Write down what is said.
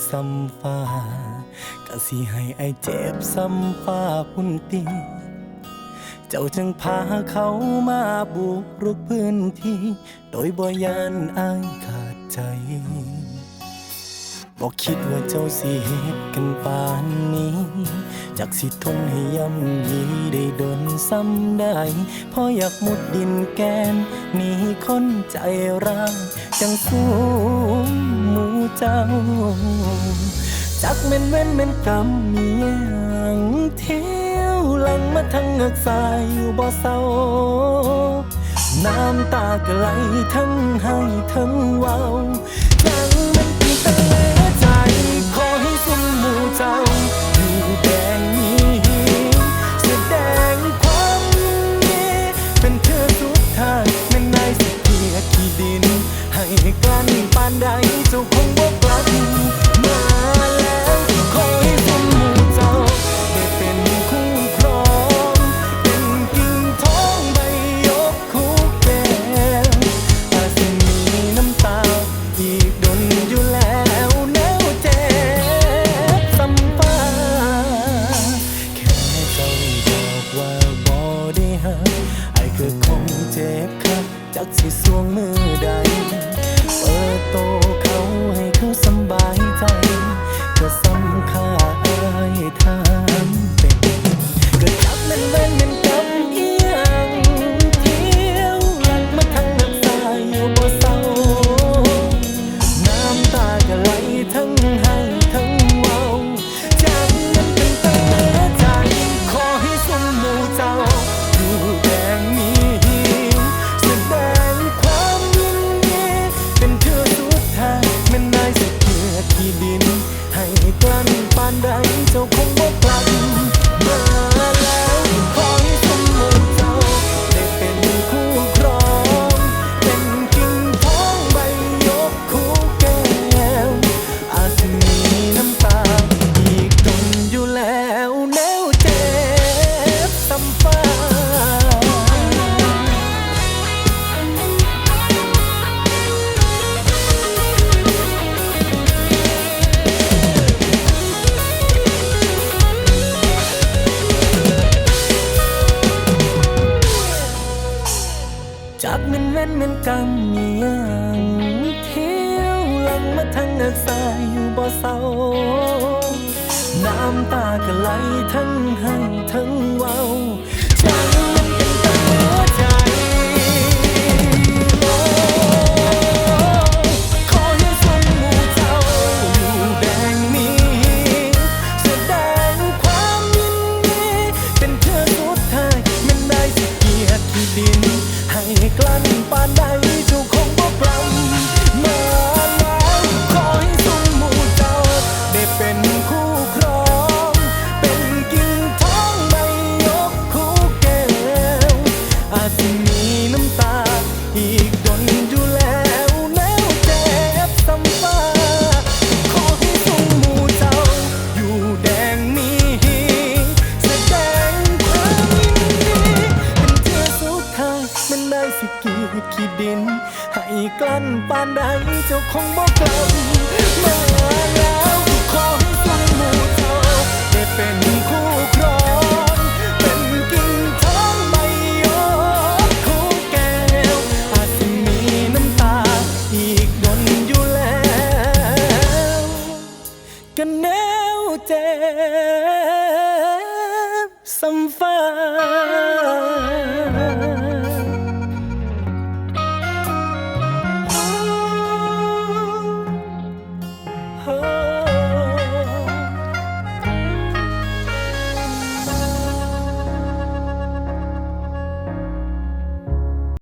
เห็นว่าหักซ้ำฟ้าก็สิให้ไอายเจ็บซ้ำฟ้าพุ่นตีเจ้าจึงพาเขามาบุกรุกพื้นที่ โดยบ่ยานอายขาดใจบอกคิดว่าเจ้าสิเหตุกันปานนี้ จากสิทนให้ย่ำยีได้โดนซ้ำได้เพราะอยากมุดดินแกนหนีคนใจร้ายจังสู้ม เจ้า จักแม่นเว้นแม่นกรรมมีหยังเที่ยวหลังมาทั้งเงือกสายอยู่บ่เศร้า น้ำตาก็ไหลทั้งให้ทั้งเว้ายัง สิสวงมือ จากแม่นเว้นแม่นกรรมมีหยังเที่ยวหลังมาทางเงือกสายอยู่บ่เศร้าน้ำตาก็ไหลทั้งให้ทั้งเว้าจังมันเป็นิน ให้กลั้นปานใดเจ้าคงบอกลับมาแล้วขอให้สมหมู่เจ้าได้เป็นคู่ครองเป็นกิ่งทองใบยกคู่แก้วอาจจะมีน้ำตา อีกดนอยู่แล้ว กันแนวเจ็บ